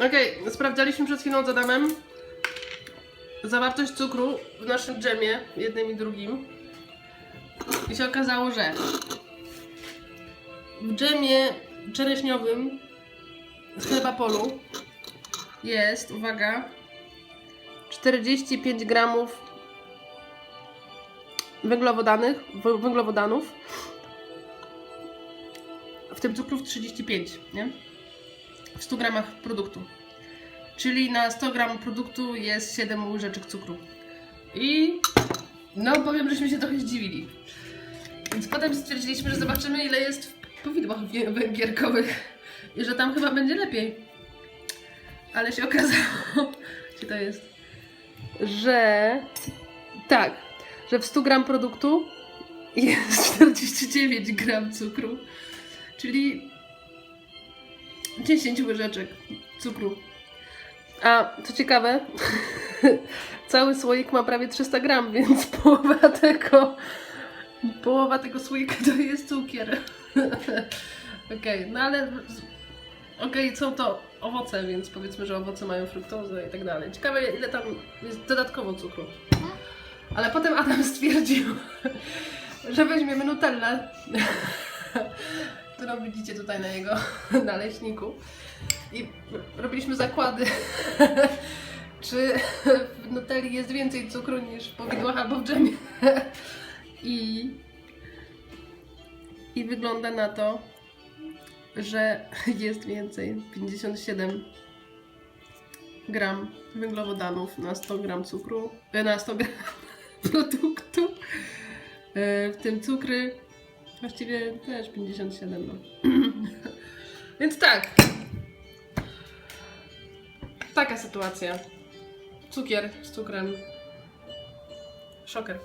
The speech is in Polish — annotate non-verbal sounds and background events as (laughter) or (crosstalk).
Okej, sprawdzaliśmy przed chwilą z Adamem zawartość cukru w naszym dżemie, jednym i drugim. I się okazało, że w dżemie czereśniowym z chleba polu jest, uwaga, 45 gramów węglowodanych, wę- węglowodanów, w tym cukrów 35, nie? W 100 gramach produktu. Czyli na 100 gram produktu jest 7 łyżeczek cukru. I no powiem, żeśmy się trochę zdziwili. Więc potem stwierdziliśmy, że zobaczymy ile jest w powidłach wę- węgierkowych i że tam chyba będzie lepiej. Ale się okazało, (laughs) gdzie to jest, że tak, że w 100 gram produktu jest (laughs) 49 gram cukru, czyli 10 łyżeczek cukru. A co ciekawe, (laughs) cały słoik ma prawie 300 gram, więc (laughs) połowa tego, połowa tego słoika to jest cukier. (laughs) Okej, no ale okej, są to owoce, więc powiedzmy, że owoce mają fruktozę i tak dalej. Ciekawe ile tam jest dodatkowo cukru. Ale potem Adam stwierdził, że weźmiemy Nutellę, którą widzicie tutaj na jego (laughs) naleśniku. I robiliśmy zakłady, (laughs) czy w Nutelli jest więcej cukru niż w powidłach albo w dżemie. (laughs) I, I wygląda na to, że jest więcej. 57 gram węglowodanów na 100 gram cukru, e, na 100 gram produktu. E, W tym cukry właściwie też 57. No. (laughs) Więc tak. Taka sytuacja. Cukier z cukrem. Szoker.